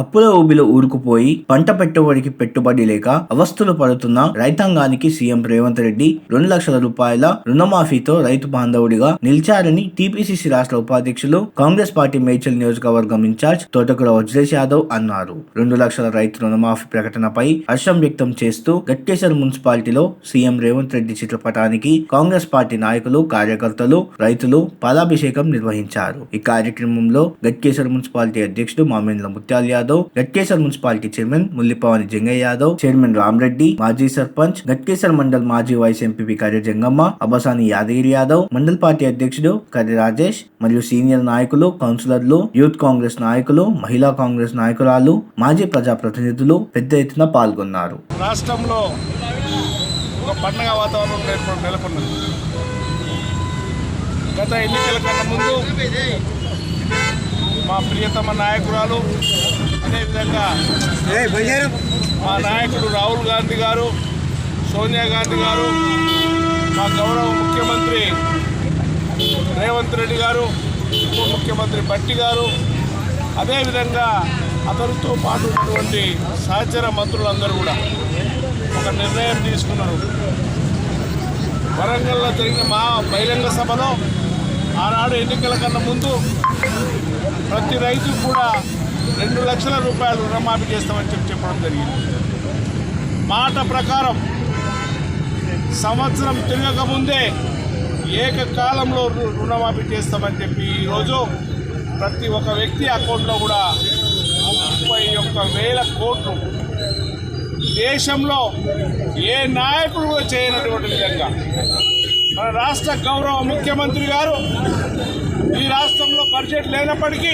అప్పుల ఊబిలో ఊరుకుపోయి పంట పెట్టుబడికి పెట్టుబడి లేక అవస్థలు పడుతున్న రైతాంగానికి సీఎం రేవంత్ రెడ్డి రెండు లక్షల రూపాయల రుణమాఫీతో రైతు బాంధవుడిగా నిలిచారని టీపీసీసీ రాష్ట్ర ఉపాధ్యక్షులు కాంగ్రెస్ పార్టీ మేడ్చల్ నియోజకవర్గం ఇన్ఛార్జ్ తోటకూర వజ్రేష్ యాదవ్ అన్నారు. రెండు లక్షల రైతు రుణమాఫీ ప్రకటనపై హర్షం వ్యక్తం చేస్తూ గట్టేశ్వర్ మున్సిపాలిటీలో సీఎం రేవంత్ రెడ్డి చిత్రపటానికి కాంగ్రెస్ పార్టీ నాయకులు కార్యకర్తలు రైతులు పాలాభిషేకం నిర్వహించారు. ఈ కార్యక్రమంలో గట్కేశ్వర్ మున్సిపాలిటీ అధ్యక్షుడు Mamendra Muthyal Yadav Ghatkesar municipality chairman Mullipavani Jangaiah Yadav chairman Ramreddy మాజీ సర్పంచ్ గట్కేసర్ మండల్ మాజీ vice MPP Karya Jangamma Abasani Yadagiri Yadav mandal party అధ్యక్షుడు కర్రి రాజేష్ మరియు సీనియర్ నాయకులు కౌన్సిలర్లు యూత్ కాంగ్రెస్ నాయకులు మహిళా కాంగ్రెస్ నాయకురాలు మాజీ ప్రజాప్రతినిధులు పెద్ద ఎత్తున పాల్గొన్నారు. రాష్ట్రంలో ఒక పండగ వాతావరణం నెలకొన్నది. గత ఎన్నికల కన్నా ముందు మా ప్రియతమ నాయకురాలు అదేవిధంగా మా నాయకుడు రాహుల్ గాంధీ గారు సోనియా గాంధీ గారు మా గౌరవ ముఖ్యమంత్రి రేవంత్ రెడ్డి గారు ఉప ముఖ్యమంత్రి బట్టి గారు అదేవిధంగా అతనితో పాటు ఉన్నటువంటి సహచర మంత్రులందరూ కూడా ఒక నిర్ణయం తీసుకున్నారు. వరంగల్లో జరిగిన మా బహిరంగ సభలో ఆనాడు ఎన్నికల కన్నా ముందు ప్రతి రైతు కూడా రెండు లక్షల రూపాయలు రుణమాఫీ చేస్తామని చెప్పి చెప్పడం జరిగింది. మాట ప్రకారం సంవత్సరం తిరగకముందే ఏకకాలంలో రు- రుణమాఫీ చేస్తామని చెప్పి ఈరోజు ప్రతి ఒక్క వ్యక్తి అకౌంట్లో కూడా ముప్పై ఒక్క వేల కోట్లు దేశంలో ఏ నాయకుడు కూడా చేయనటువంటి విధంగా మన రాష్ట్ర గౌరవ ముఖ్యమంత్రి గారు ఈ రాష్ట్రంలో బడ్జెట్ లేనప్పటికీ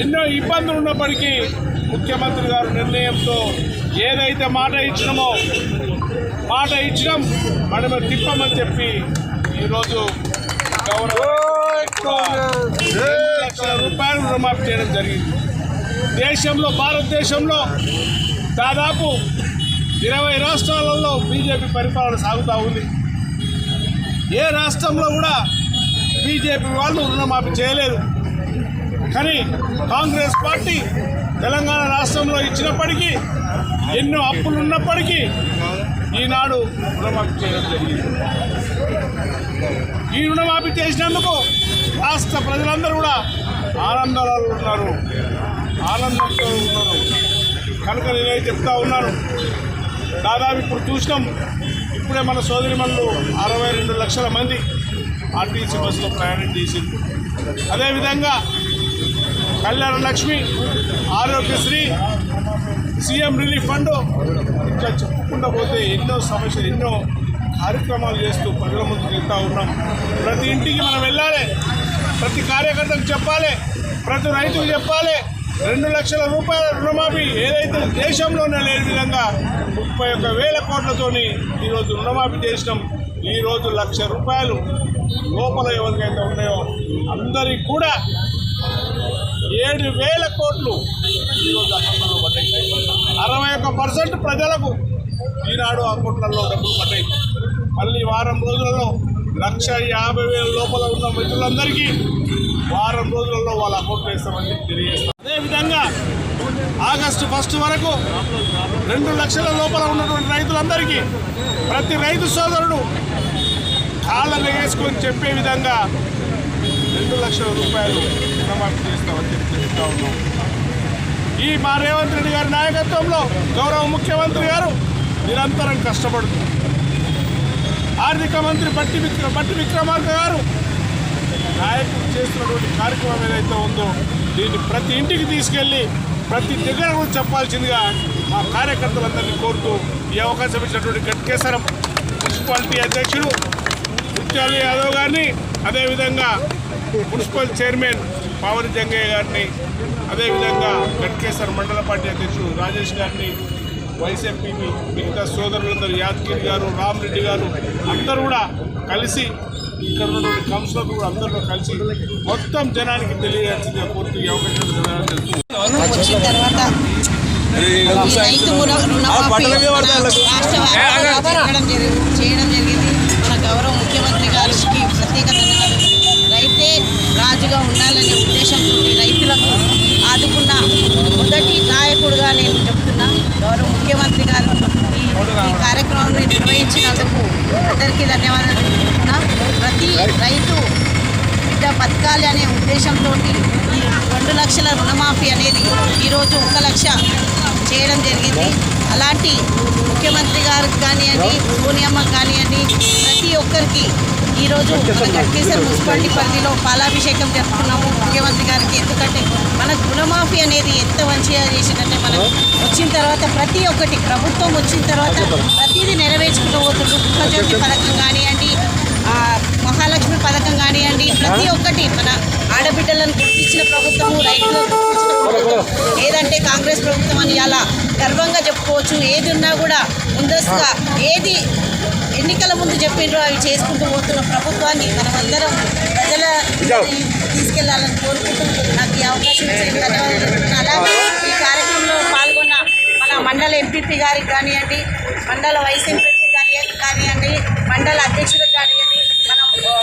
ఎన్నో ఇబ్బందులు ఉన్నప్పటికీ ముఖ్యమంత్రి గారు నిర్ణయంతో ఏదైతే మాట ఇచ్చినామో మాట ఇచ్చినాం. మనము తిప్పమని చెప్పి ఈరోజు గౌరవ లక్షల రూపాయలు రుణమాఫీ చేయడం జరిగింది. దేశంలో భారతదేశంలో దాదాపు ఇరవై రాష్ట్రాలలో బీజేపీ పరిపాలన సాగుతూ ఉంది. ఏ రాష్ట్రంలో కూడా బీజేపీ వాళ్ళు రుణమాఫీ చేయలేదు. కానీ కాంగ్రెస్ పార్టీ తెలంగాణ రాష్ట్రంలో ఇచ్చినప్పటికీ ఎన్నో అప్పులు ఉన్నప్పటికీ ఈనాడు రుణమాఫీ చేయడం జరిగింది. ఈ రుణమాఫీ చేసినందుకు రాష్ట్ర ప్రజలందరూ కూడా ఆనందాలు ఉన్నారు. ఆనందంతో ఉన్నారు. కనుక నేనే చెప్తా ఉన్నాను. దాదాపు ఇప్పుడు చూసినాం. ఇప్పుడే మన సోదరిమణులు అరవై రెండు లక్షల మంది ఆర్టీసీ బస్సులో ప్రయాణం చేసింది అదేవిధంగా Kalyana Lakshmi Aarogyasri CM relief fund. ఇట్లా చెప్పుకుంటూ పోతే ఎన్నో సమస్యలు ఎన్నో కార్యక్రమాలు చేస్తూ ప్రజల ముందుకు వెళ్తూ ఉన్నాం. ప్రతి ఇంటికి మనం వెళ్ళాలి. ప్రతి కార్యకర్తకు చెప్పాలి. ప్రతి రైతుకు చెప్పాలి. రెండు లక్షల రూపాయల రుణమాఫీ ఏదైతే దేశంలోనే లేని విధంగా ముప్పై ఒక్క వేల కోట్లతోని ఈరోజు రుణమాఫీ చేసినాం. ఈరోజు లక్ష రూపాయలు లోపల ఎవరికైతే ఉన్నాయో అందరికీ కూడా ఏడు వేల కోట్లు. ఈరోజు అకౌంట్లలో పడ్డాయి అరవై ఒక్క పర్సెంట్ ప్రజలకు ఈనాడు అకౌంట్లలో డబ్బులు పడ్డాయి. మళ్ళీ వారం రోజులలో లక్ష యాభై వేల లోపల ఉన్న మిత్రులందరికీ వారం రోజులలో వాళ్ళ అకౌంట్ వేస్తామని తెలియజేస్తాం. అదేవిధంగా ఆగస్టు ఫస్ట్ వరకు రెండు లక్షల లోపల ఉన్నటువంటి రైతులందరికీ ప్రతి రైతు సోదరుడు కాళ్ళ వేసుకొని చెప్పే విధంగా రెండు లక్షల రూపాయలు రుణమాఫీ చేస్తామని చెప్పి చెప్తా ఉన్నాం. ఈ మా రేవంత్ రెడ్డి గారి నాయకత్వంలో గౌరవ ముఖ్యమంత్రి గారు నిరంతరం కష్టపడుతుంది ఆర్థిక మంత్రి బట్టి విక్ర బట్టి విక్రమార్క గారు నాయకులు చేస్తున్నటువంటి కార్యక్రమం ఏదైతే ఉందో దీన్ని ప్రతి ఇంటికి తీసుకెళ్ళి ప్రతి దగ్గర కూడా చెప్పాల్సిందిగా మా కార్యకర్తలందరినీ కోరుతూ ఈ అవకాశం ఇచ్చినటువంటి గట్కేశ్వరం మున్సిపాలిటీ అధ్యక్షుడు ముత్యాల యాదవ్ గారిని అదేవిధంగా మున్సిపల్ చైర్మన్ పావని జంగయ్య గారిని అదేవిధంగా గట్కేశ్వర మండల పార్టీ అధ్యక్షుడు రాజేష్ గారిని వైస్ ఎంపీని మిగతా సోదరులందరూ యాదగిరి గారు రామరెడ్డి గారు అందరూ కూడా కలిసి ఇక్కడ ఉన్నటువంటి కౌన్సిలర్లు కూడా అందరూ కలిసి మొత్తం జనానికి తెలియాల్సిందిగా కోరుతూ ఈ అవకాశం తర్వాత రాష్ట్ర చేయడం జరిగింది. మన గౌరవ ముఖ్యమంత్రి గారికి ప్రత్యేక ధన్యవాదాలు ఉండాలనే ఉద్దేశంతో రైతులకు ఆదుకున్న మొదటి నాయకుడుగా నేను చెప్తున్నా గౌరవ ముఖ్యమంత్రి గారు ఈ ఈ కార్యక్రమాన్ని నిర్వహించినందుకు అందరికీ ధన్యవాదాలు చెప్తున్నా ప్రతి రైతు బిడ్డ బతకాలి అనే ఉద్దేశంతో ఈ రెండు లక్షల రుణమాఫీ అనేది ఈరోజు ఒక లక్ష చేయడం జరిగింది. అలాంటి ముఖ్యమంత్రి గారికి కానివ్వండి సోనియమ్మకి కానివ్వండి ప్రతి ఒక్కరికి ఈరోజు గట్కేశ్వర మున్సిపాలిటీ పరిధిలో పాలాభిషేకం జరుపుతున్నాము ముఖ్యమంత్రి గారికి. ఎందుకంటే మన రుణమాఫీ అనేది ఎంత మంచిగా చేసిందంటే మనం వచ్చిన తర్వాత ప్రతి ఒక్కటి ప్రభుత్వం వచ్చిన తర్వాత ప్రతిదీ నెరవేర్చుకుంటూ పోతుండ్రు గృహజ్యోతి పథకం కానివ్వండి మహాలక్ష్మి పథకం కానివ్వండి ప్రతి ఒక్కటి మన ఆడబిడ్డలను గుర్తించిన ప్రభుత్వము రైతులను గుర్తించిన ప్రభుత్వం ఏదంటే కాంగ్రెస్ ప్రభుత్వం అని అలా గర్వంగా చెప్పుకోవచ్చు. ఏది ఉన్నా కూడా ముందస్తుగా ఏది ఎన్నికల ముందు చెప్పిండ్రో అవి చేసుకుంటూ పోతున్న ప్రభుత్వాన్ని మనమందరం ప్రజల తీసుకెళ్ళాలని కోరుకుంటూ నాకు ఈ అవకాశం. అలాగే ఈ కార్యక్రమంలో పాల్గొన్న మన మండల ఎంపీపీ గారికి కానివ్వండి మండల వైస్ ఎంపీపీ గారి కానివ్వండి మండల అధ్యక్షులకు కానివ్వండి మన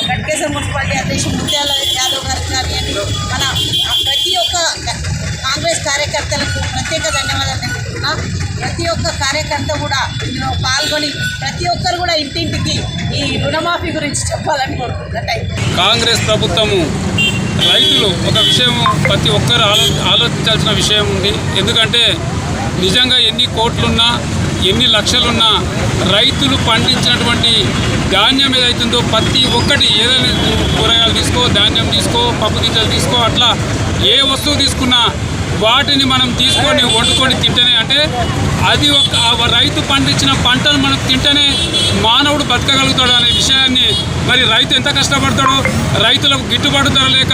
గట్కేశ్వర మున్సిపాలిటీ అధ్యక్షుడు ముత్యాల యాదవ్ గారికి కానివ్వండి మన ప్రతి ఒక్క కాంగ్రెస్ కార్యకర్తలకు ప్రత్యేక ప్రతి ఒక్క కార్యకర్త కూడా ఇందులో పాల్గొని ప్రతి ఒక్కరు కూడా ఇంటింటికి ఈ రుణమాఫీ గురించి చెప్పాలని కోరుకుంటున్నా కాంగ్రెస్ ప్రభుత్వము రైతులు ఒక విషయం ప్రతి ఒక్కరు ఆలో ఆలోచించాల్సిన విషయం ఉంది. ఎందుకంటే నిజంగా ఎన్ని కోట్లున్నా ఎన్ని లక్షలున్నా రైతులు పండించినటువంటి ధాన్యం ఏదైతుందో ప్రతి ఒక్కటి ఏదైనా కూరగాయలు తీసుకో ధాన్యం తీసుకో పప్పు గింజలు తీసుకో అట్లా ఏ వస్తువు తీసుకున్నా వాటిని మనం తీసుకొని వండుకొని తింటేనే అంటే అది ఒక రైతు పండించిన పంటను మనం తింటేనే మానవుడు బతకగలుగుతాడు అనే విషయాన్ని మరి రైతు ఎంత కష్టపడతాడో రైతులకు గిట్టుబాటు ధర లేక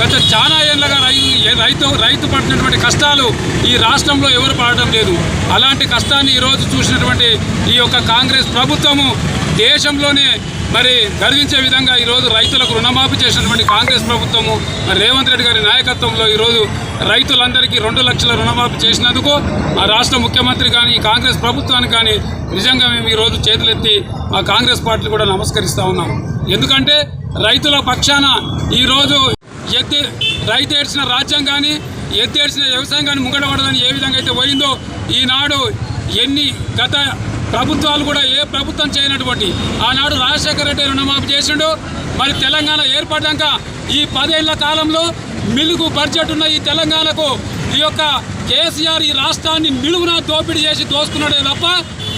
గత చాలా ఏళ్ళగా రైతు రైతు రైతు పడినటువంటి కష్టాలు ఈ రాష్ట్రంలో ఎవరు పడటం లేదు. అలాంటి కష్టాన్ని ఈరోజు చూసినటువంటి ఈ యొక్క కాంగ్రెస్ ప్రభుత్వము దేశంలోనే మరి గర్వించే విధంగా ఈరోజు రైతులకు రుణమాఫీ చేసినటువంటి కాంగ్రెస్ ప్రభుత్వము మరి రేవంత్ రెడ్డి గారి నాయకత్వంలో ఈరోజు రైతులందరికీ రెండు లక్షల రుణమాఫీ చేసినందుకు ఆ రాష్ట్ర ముఖ్యమంత్రి కానీ కాంగ్రెస్ ప్రభుత్వానికి కానీ నిజంగా మేము ఈరోజు చేతులెత్తి మా కాంగ్రెస్ పార్టీలు కూడా నమస్కరిస్తూ ఉన్నాం. ఎందుకంటే రైతుల పక్షాన ఈరోజు ఎత్తు రైతు ఏడ్చిన రాజ్యం కానీ ఎత్తి ఏడ్చిన వ్యవసాయం కానీ ముంగడబడదని ఏ విధంగా అయితే పోయిందో ఈనాడు ఎన్ని గత ప్రభుత్వాలు కూడా ఏ ప్రభుత్వం చేయనటువంటి ఆనాడు రాజశేఖర రెడ్డి రుణమాఫీ చేసిండు. మరి తెలంగాణ ఏర్పడ్డాక ఈ పదేళ్ళ కాలంలో మిలుగు బడ్జెట్ ఉన్న ఈ తెలంగాణకు ఈ యొక్క కేసీఆర్ ఈ రాష్ట్రాన్ని నిలువున దోపిడీ చేసి దోసుకున్నాడే తప్ప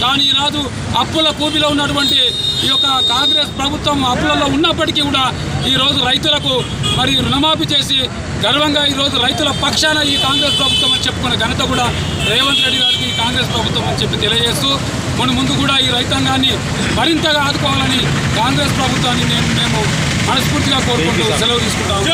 కానీ ఈనాడు అప్పుల కూబిలో ఉన్నటువంటి ఈ యొక్క కాంగ్రెస్ ప్రభుత్వం అప్పులలో ఉన్నప్పటికీ కూడా ఈరోజు రైతులకు మరి రుణమాఫీ చేసి గర్వంగా ఈరోజు రైతుల పక్షాన ఈ కాంగ్రెస్ ప్రభుత్వం అని చెప్పుకున్న ఘనత కూడా రేవంత్ రెడ్డి గారికి కాంగ్రెస్ ప్రభుత్వం అని చెప్పి తెలియజేస్తూ మన ముందు కూడా ఈ రైతాంగాన్ని మరింతగా ఆదుకోవాలని కాంగ్రెస్ ప్రభుత్వాన్ని నేను మేము మనస్ఫూర్తిగా కోరుకుంటూ సెలవు తీసుకుంటాము.